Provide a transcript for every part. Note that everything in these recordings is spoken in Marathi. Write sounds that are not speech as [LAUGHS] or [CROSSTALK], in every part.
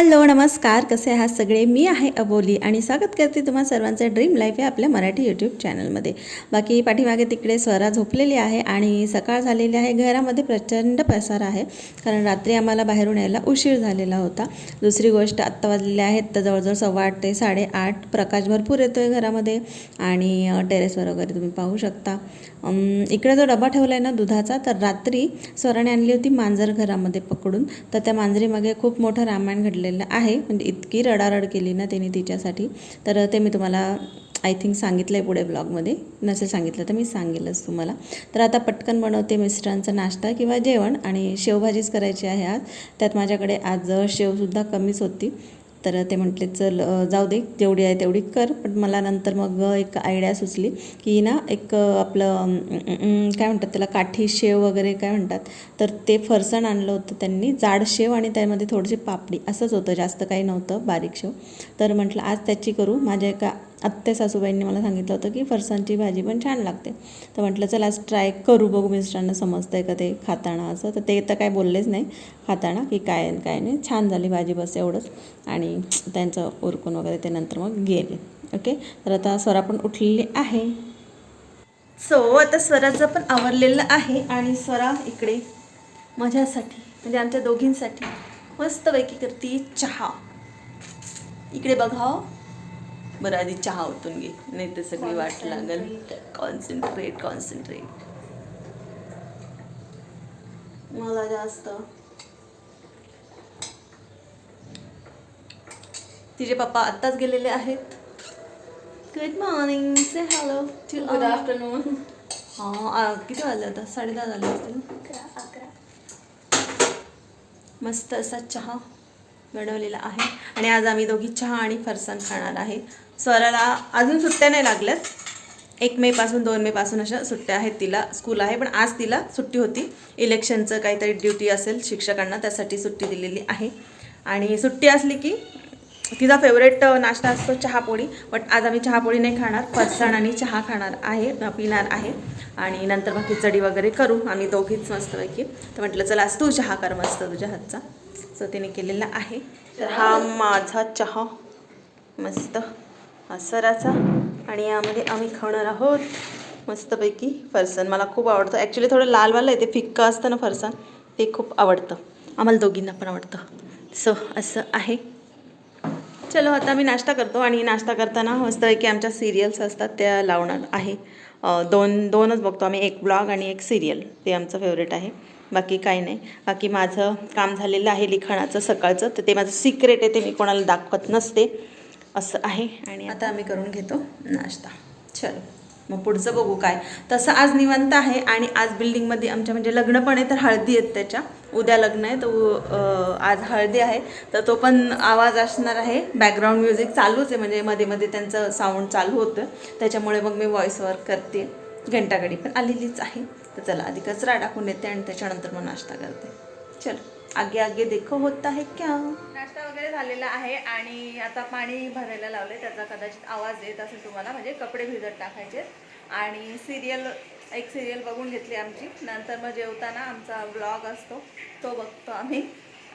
हॅलो नमस्कार. कसे आहात सगळे? मी आहे अबोली आणि स्वागत करते तुम्हा सर्वांचं ड्रीम लाईफ आहे आपल्या मराठी यूट्यूब चॅनलमध्ये बाकी पाठीमागे तिकडे स्वरा झोपलेली आहे आणि सकाळ झालेली आहे. घरामध्ये प्रचंड पसार आहे कारण रात्री आम्हाला बाहेरून यायला उशीर झालेला होता. दुसरी गोष्ट आत्ता वाजलेली आहेत तर जवळजवळ सव्वा आठ ते साडेआठ प्रकाश भरपूर येतो आहे घरामध्ये आणि टेरेसवर वगैरे तुम्ही पाहू शकता. इकडे जो डबा ठेवला आहे ना दुधाचा तर रात्री स्वराने आणली होती मांजर घरामध्ये पकडून. तर त्या मांजरीमागे खूप मोठं रामायण घडलेलं आहे. म्हणजे इतकी रडारड केली ना तिने तिच्यासाठी. तर ते मी तुम्हाला आय थिंक सांगितलं आहे पुढे ब्लॉगमध्ये. नसेल सांगितलं तर मी सांगेलच तुम्हाला. तर आता पटकन बनवते मिस्टरांचा नाश्ता किंवा जेवण. आणि शेवभाजीच करायची आहे आज. त्यात माझ्याकडे आज शेवसुद्धा कमीच होती. तर ते म्हटले चल जाऊ दे जेवढी आहे तेवढी कर. पण मला नंतर मग एक आयडिया सुचली की ना एक आपलं काय म्हणतात त्याला काठी शेव वगैरे काय म्हणतात तर ते फरसण आणलं होतं त्यांनी जाड शेव आणि त्यामध्ये थोडीशी पापडी असंच होतं जास्त काही नव्हतं बारीक शेव. तर म्हटलं आज त्याची करू माझ्या एका आत्ते सासूबाईंनी मला सांगितलं होतं की फरसांची भाजी पण छान लागते. तर म्हटलं चला आज ट्राय करू बघू मिस्टरांना समजतं आहे का ते खाताना असं. तर ते तर काय बोललेच नाही खाताना की काय काय नाही. छान झाली भाजी बस एवढंच. आणि त्यांचं उरकून वगैरे ते नंतर मग गेले. ओके? तर आता स्वरा पण उठलेली आहे. सो आता स्वराचं पण आवरलेलं आहे आणि स्वरा इकडे माझ्यासाठी म्हणजे आमच्या दोघींसाठी मस्तपैकी करते चहा. इकडे बघा हो. बरं आधी चहा ओतून घे. नाही तर सगळी वाट लागेल. कॉन्सन्ट्रेट कॉन्सन्ट्रेट मला जास्त. तिचे पप्पा आत्ताच गेलेले आहेत. गुड मॉर्निंग से हॅलो टू गुड आफ्टरनून हां किती वाजले आता? साडे दहा झाले असतील मस्त असा चहा बनवलेला आहे. आणि आज आम्ही दोघी चहा आणि फरसाण खाणार आहे. स्वराला अजून सुट्ट्या नाही लागल्यात. एक मेपासून दोन मेपासून अशा सुट्ट्या आहेत तिला स्कूल आहे पण आज तिला सुट्टी होती. इलेक्शनचं काहीतरी ड्युटी असेल शिक्षकांना त्यासाठी सुट्टी दिलेली आहे. आणि सुट्टी असली की तिचा फेवरेट नाश्ता असतो चहापोळी बट आज आम्ही चहापोळी नाही खाणार. फरसाण आणि चहा खाणार आहे पिणार आहे. आणि नंतर मग खिचडी वगैरे करू. आम्ही दोघीच मस्तपैकी. तर म्हटलं चला आज तू चहा कर मस्त तुझ्या हातचा. सो तिने केलेला आहे. तर हा माझा चहा. मस्त. हा सराचा आणि यामध्ये आम्ही खाणार आहोत मस्तपैकी फरसाण. मला खूप आवडतं. ॲक्च्युली थोडं लालवालं आहे ते फिक्कं असतं ना फरसाण ते खूप आवडतं. आम्हाला दोघींना पण आवडतं. सो असं आहे. चलो आता मी नाश्ता करतो आणि नाश्ता करताना मस्तपैकी आमच्या सिरियल्स असतात त्या लावणार आहे. दोन दोनच बघतो आम्ही एक ब्लॉग आणि एक सिरियल ते आमचं फेवरेट आहे. बाकी काही नाही. बाकी माझं काम झालेलं आहे लिखाणाचं सकाळचं. तर ते माझं सिक्रेट आहे ते मी कोणाला दाखवत नसते. असं आहे आणि आता आम्ही करून घेतो नाश्ता. चलो मग पुढचं बघू काय. तसं आज निवांत आहे आणि आज बिल्डिंगमध्ये आमच्या म्हणजे लग्न पण आहे तर हळदी आहेत त्याच्या. उद्या लग्न आहे तो अं, आज हळदी आहे. तर तो पण आवाज असणार आहे. बॅकग्राऊंड म्युझिक चालूच आहे म्हणजे मध्ये मध्ये त्यांचं साऊंड चालू होतं. त्याच्यामुळे मग मी व्हॉइस वर्क करते. घंटागाडी पण आलेलीच आहे. तर चला आधी कचरा टाकून येते आणि त्याच्यानंतर मग नाश्ता करते. चलो आगे आगे देखो होता है क्या? वगैरे झालेला आहे आणि आता पाणी भरायला लावले त्याचा कदाचित आवाज येत असेल तुम्हाला म्हणजे कपडे भिजत टाकायचे आणि सिरियल एक सिरियल बघून घेतली आमची. नंतर मग जेवताना आमचा ब्लॉग असतो तो बघतो आम्ही.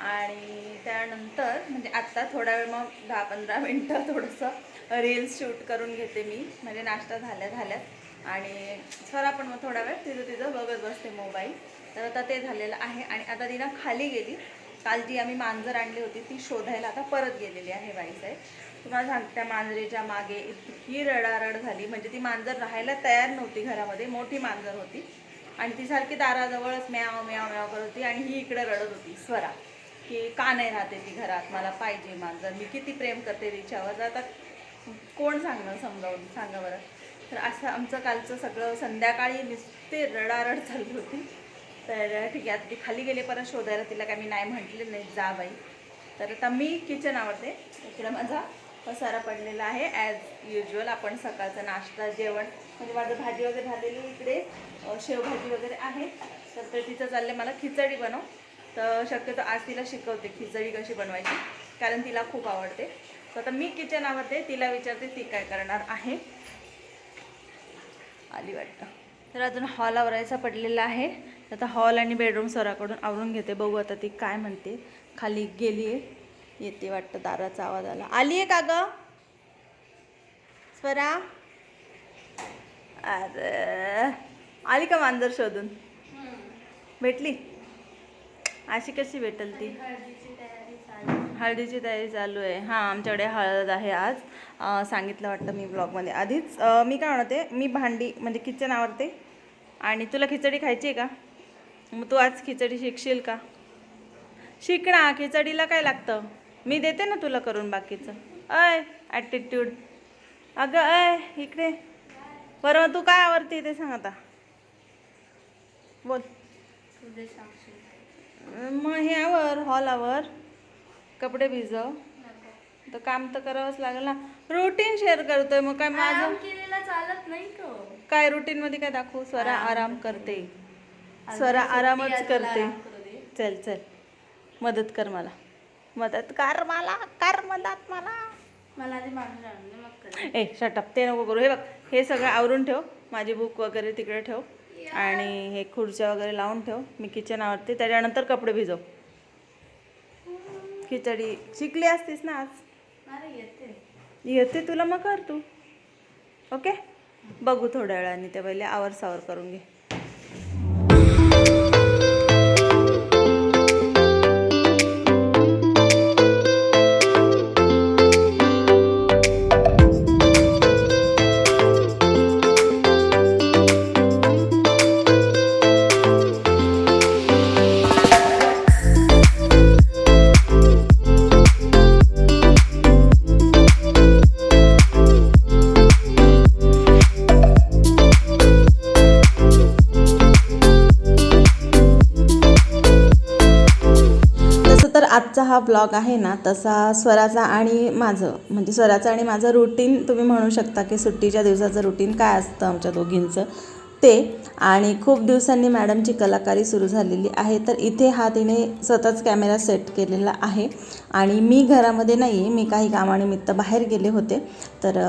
आणि त्यानंतर म्हणजे आत्ता थोडा वेळ मग दहा पंधरा मिनटं थोडंसं रील्स शूट करून घेते मी म्हणजे नाश्ता झाल्या झाल्यात आणि सर पण मग थोडा वेळ तिथं तिथं बघत बसते मोबाईल तर आता ते झालेलं आहे. आणि आता तिनं खाली गेली. काल जी आम्ही मांजर आणली होती ती शोधायला आता परत गेलेली आहे बाईसाहेब तुम्हाला सांगते त्या मांजरेच्या मागे इतकी रडारड झाली. म्हणजे ती मांजर राहायला तयार नव्हती घरामध्ये मोठी मांजर होती. आणि ती सारखी दाराजवळच म्याव म्याव म्याव करत होती आणि ही इकडे रडत होती स्वरा. की का नाही राहते ती घरात? मला पाहिजे मांजर. मी किती प्रेम करते तिच्यावर. आता कोण सांगणं समजावून? सांगा बरं. तर असं आमचं कालचं सगळं संध्याकाळी नुसते रडारड चालली होती. तर ठीक आहे आता ती खाली गेले परत शोधायला तिला काय मी नाही म्हटले नाही जा बाई. तर आता मी किचन आवडते इकडे माझा पसारा पडलेला आहे. ॲज युजल आपण सकाळचा नाश्ता जेवण म्हणजे माझं भाजी वगैरे झालेली इकडे. शेवभाजी वगैरे आहे. तर ते तिचं चाललं मला खिचडी बनव. तर शक्यतो आज तिला शिकवते खिचडी कशी बनवायची कारण तिला खूप आवडते. तर आता मी किचन आवडते तिला विचारते ती काय करणार आहे. आली वाटतं. तर अजून हॉल आवरायचा पडलेला आहे. तर आता हॉल आणि बेडरूम स्वराकडून आवरून घेते. बघू आता ती काय म्हणते. खाली गेली आहे. येते वाटतं दाराचा आवाज आला. आली आहे का ग? स्वरा? अरे आली का मांजर शोधून? भेटली? अशी कशी भेटल ती? हळदीची तयारी चालू आहे. हां आमच्याकडे हळद आहे आज. सांगितलं वाटतं मी ब्लॉगमध्ये आधीच. मी काय म्हणते मी भांडी म्हणजे किचन आवडते आणि तुला खिचडी खायची आहे का? मग तू आज खिचडी शिकशील का? शिक ना खिचडीला काय लागतं? मी देते ना तुला करून बाकीचं. अय ॲटिट्यूड अगं अय इकडे. बरं तू काय आवडते ते सांग आता. बोल. मग हे आवर हॉल आवर. कपडे भिजव. तर काम तर करावंच लागेल ना. रुटीन शेअर करतोय मग काय माझं? केलेला चालत नाही काय रुटीन मध्ये काय दाखवू? स्वरा आराम करते. स्वरा आरामच करते. चल चल. मदत कर मला. मदत कर मला कर मदत मला. मला ए शटअप ते नको करू. हे बघ हे सगळं आवरून ठेव. माझी बुक वगैरे तिकडे ठेव. आणि हे खुर्च्या वगैरे लावून ठेव. मी किचन आवडते त्याच्यानंतर कपडे भिजव. खिचडी. शिकली असतीस ना आज? येते तुला मग कर तू. ओके? बघू थोड्या वेळाने ते पहिले आवर सावर करून घे. आजचा हा ब्लॉग आहे ना तसा स्वराचा आणि माझं म्हणजे स्वराचं आणि माझं रुटीन तुम्ही म्हणू शकता की सुट्टीच्या दिवसाचं रुटीन काय असतं आमच्या दोघींचं. ते आणि खूप दिवसांनी मॅडमची कलाकारी सुरू झालेली आहे तर इथे हा तिने स्वतःच कॅमेरा सेट केलेला आहे. आणि मी घरामध्ये नाही आहे मी काही कामानिमित्त बाहेर गेले होते तर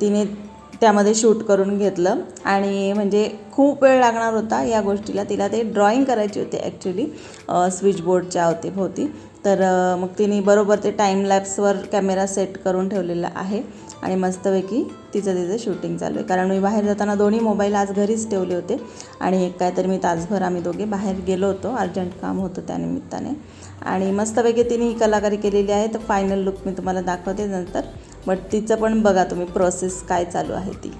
तिने त्यामध्ये शूट करून घेतलं. आणि म्हणजे खूप वेळ लागणार होता या गोष्टीला तिला ते ड्रॉइंग करायची होती ॲक्च्युली स्विचबोर्डच्या अवतीभोवती. तर मग तिने बरोबर ते टाईम लॅप्सवर कॅमेरा सेट करून ठेवलेला आहे. आणि मस्तपैकी तिचं तिचं शूटिंग चालू आहे. कारण मी बाहेर जाताना दोन्ही मोबाईल आज घरीच ठेवले होते. आणि एक काय तर मी तासभर आम्ही दोघे बाहेर गेलो होतो. अर्जंट काम होतं त्यानिमित्ताने आणि मस्तपैकी तिने ही कलाकारी केलेली आहे. तर फायनल लुक मी तुम्हाला दाखवते नंतर. बट तिचं पण बघा तुम्ही प्रोसेस काय चालू आहे ती.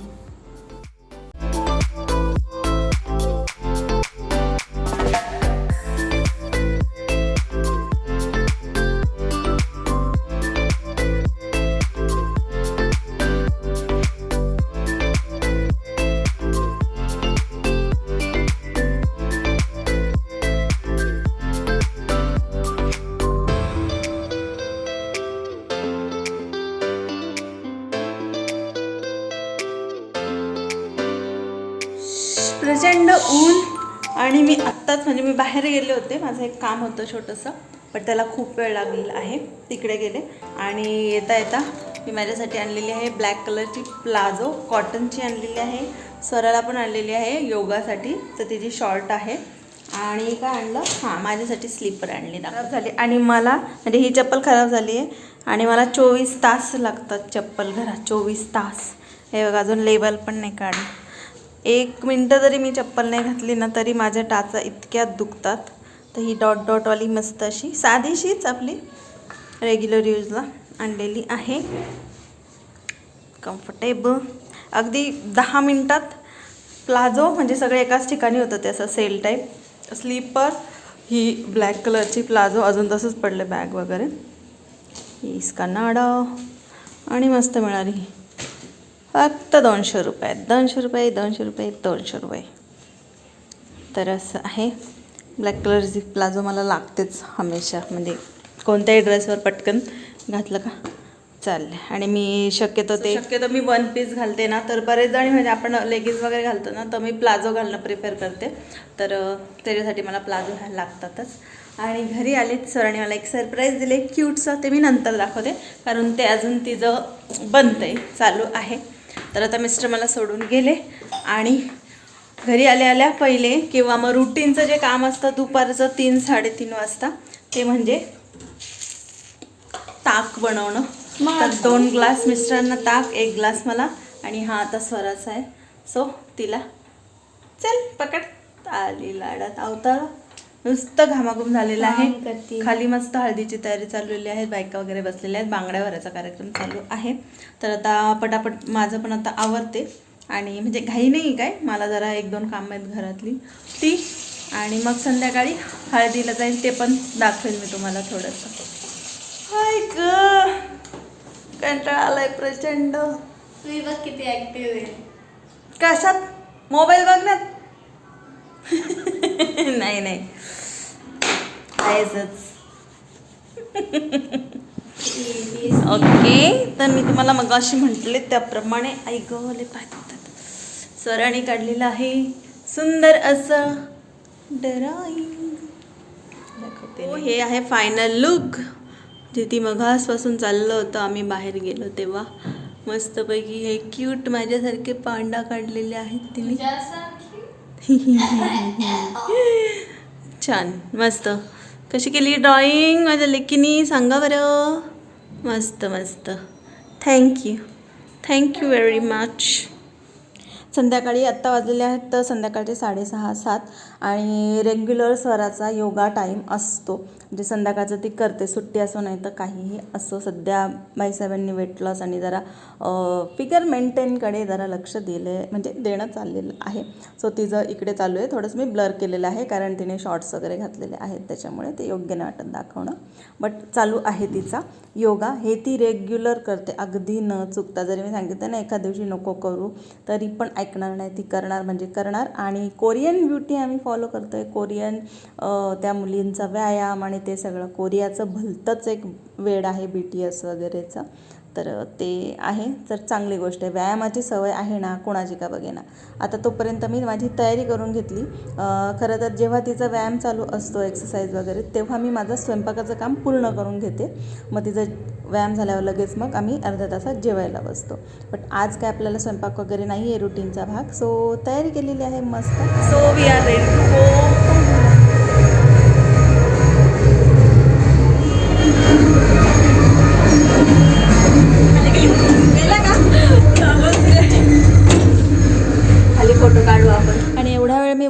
प्रचंड ऊन आणि मी आत्ताच म्हणजे मी बाहेर गेले होते. माझं एक काम होतं छोटंसं पण त्याला खूप वेळ लागलेला आहे. तिकडे गेले आणि येता येता मी माझ्यासाठी आणलेली आहे ब्लॅक कलरची प्लाझो कॉटनची आणलेली आहे स्वराला पण आणलेली आहे योगासाठी. तर तिची शॉर्ट आहे. आणि काय आणलं? हां माझ्यासाठी स्लीपर आणली. खराब झाली. आणि मला म्हणजे ही चप्पल खराब झाली आहे. आणि मला चोवीस तास लागतात चप्पल घरात. चोवीस तास. हे बघा अजून लेबल पण नाही काढलं. एक मिनटं जरी मी चप्पल नाही घातली ना तरी माझ्या टाचा इतक्यात दुखतात. तर ही डॉट डॉटवाली मस्त अशी साधीशीच आपली रेग्युलर यूजला आणलेली आहे. कम्फर्टेबल अगदी दहा मिनटात प्लाझो म्हणजे सगळे एकाच ठिकाणी होतं ते असं सेल टाईप स्लीपर ही ब्लॅक कलरची प्लाझो अजून तसंच पडलं बॅग वगैरे. इसका नाडा आणि मस्त मिळाली ही. फक्त दोनशे रुपये दोनशे रुपये दोनशे रुपये दोनशे रुपये. तर असं आहे. ब्लॅक कलरची प्लाझो मला लागतेच हमेशा. म्हणजे कोणत्याही ड्रेसवर पटकन घातलं का? चाललं आणि मी शक्यतो ते शक्यतो मी वन पीस घालते ना तर बरेच जणी म्हणजे आपण लेगिन्स वगैरे घालतो ना तर मी प्लाझो घालणं प्रिफर करते. तर त्याच्यासाठी मला प्लाझो घाल लागतातच. आणि घरी आलेच सरांनी मला एक सरप्राईज दिले क्यूटचं ते मी नंतर दाखवते. कारण ते अजून तिचं बनतं आहे चालू आहे. तर आता मिस्टर मला सोडून गेले आणि घरी आल्या आल्या पहिले किंवा मग रुटीनचं जे काम असतं दुपारचं तीन साडेतीन वाजता ते म्हणजे ताक बनवणं. तर दोन ग्लास मिस्टरांना ताक एक ग्लास मला आणि हा आता स्वराचा आहे. सो तिला चल पकड. आली लाडात अवतार. नुसतं घामाघूम झालेलं आहे. खाली मस्त हळदीची तयारी चाललेली आहे. बायका वगैरे बसलेल्या आहेत. बांगड्या भरायचा कार्यक्रम चालू आहे. तर आता पटापट माझं पण आता आवरते. आणि म्हणजे घाई नाही काय? मला जरा एक दोन कामं आहेत घरातली. ती. आणि मग संध्याकाळी हळदीला जाईल ते पण दाखवेल मी तुम्हाला थोडंसं. हाय ग! कंटाळा आलाय प्रचंड तुम्ही बघ किती ऍक्टिव्ह आहे. कशात? मोबाईल बघण्यात? [LAUGHS] नाही नाही. आहेच [LAUGHS] ओके तर मी तुम्हाला मग अशी म्हटले त्याप्रमाणे आई गले पाय दुखतात. स्वराने काढलेलं आहे सुंदर असं ड्रॉइंग दाखवते हो, हे आहे फायनल लुक जे ती मघासपासून चाललं होतं आम्ही बाहेर गेलो तेव्हा. मस्तपैकी हे क्यूट माझ्यासारखे पांडा काढलेले आहेत तिने. [LAUGHS] [LAUGHS] छान मस्त. कशी केली ड्रॉईंग माझ्या लेकीनी सांगा बरं. मस्त मस्त. थँक्यू थँक्यू व्हेरी मच संध्याकाळी आत्ता वाजलेले आहेत तर संध्याकाळचे साडेसहा सात आणि रेग्युलर स्वराचा योगा टाईम असतो. म्हणजे संध्याकाळचं ती करते सुट्टी असो नाही तर काहीही असो सध्या बाईसाहेबांनी वेट लॉस आणि जरा फिगर मेंटेनकडे जरा लक्ष दिले म्हणजे देणं चाललेलं आहे. सो तिचं इकडे चालू आहे थोडंसं मी ब्लर केलेलं आहे कारण तिने शॉर्ट्स वगैरे घातलेले आहेत त्याच्यामुळे ते योग्य नाही वाटत दाखवणं. बट चालू आहे तिचा योगा. हे ती रेग्युलर करते. अगदी न चुकता जरी मी सांगितलं ना एका दिवशी नको करू तरी पण ऐकणार नाही ती करणार म्हणजे करणार. आणि कोरियन ब्युटी आम्ही फॉलो करतो आहे कोरियन त्या मुलींचा व्यायाम आणि ते सगळं. कोरियाचं भलतंच एक वेड आहे बी टी एस वगैरेचं. तर ते आहे. तर चांगली गोष्ट आहे. व्यायामाची सवय आहे ना कोणाची का बघेना आता तोपर्यंत मी माझी तयारी करून घेतली. खरं तर जेव्हा तिचा व्यायाम चालू असतो एक्सरसाइज वगैरे तेव्हा मी माझं स्वयंपाकाचं काम पूर्ण करून घेते. मग तिचं व्यायाम झाल्यावर लगेच मग आम्ही अर्ध्या तासात जेवायला बसतो. बट आज काय आपल्याला स्वयंपाक वगैरे नाही आहे रुटीनचा भाग. सो तयारी केलेली आहे मस्त. So we are ready to go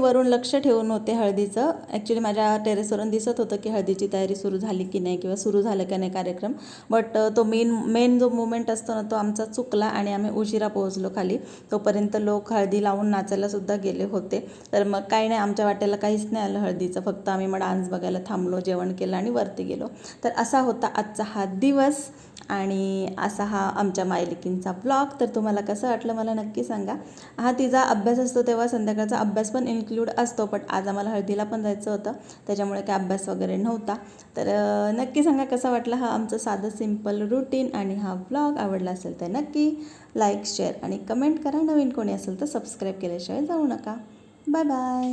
वरून लक्ष ठेवून होते हळदीचं. ॲक्च्युली माझ्या टेरेसवरून दिसत होतं की हळदीची तयारी सुरू झाली की नाही किंवा सुरू झालं की नाही कार्यक्रम. बट तो मेन मेन जो मुवमेंट असतो ना तो आमचा चुकला आणि आम्ही उशिरा पोहोचलो खाली. तोपर्यंत लोक हळदी लावून नाचायलासुद्धा गेले होते. तर मग काही नाही आमच्या वाटेला काहीच नाही आलं हळदीचं. फक्त आम्ही मग डान्स बघायला थांबलो जेवण केलं आणि वरती गेलो. तर असा होता आजचा हा दिवस. आणि असा हा आमच्या मायलिकींचा ब्लॉग तर तुम्हाला कसं वाटलं मला नक्की सांगा. हा तिचा अभ्यास असतो तेव्हा संध्याकाळचा अभ्यास पण इन्क्लूड असतो पण आज आम्हाला हळदीला पण जायचं होतं त्याच्यामुळे काय अभ्यास वगैरे नव्हता. तर नक्की सांगा कसा वाटला हा आमचं साधं सिंपल रुटीन आणि हा ब्लॉग आवडला असेल तर नक्की लाईक शेअर आणि कमेंट करा. नवीन कोणी असेल तर सबस्क्राईब केल्याशिवाय जाऊ नका. Bye bye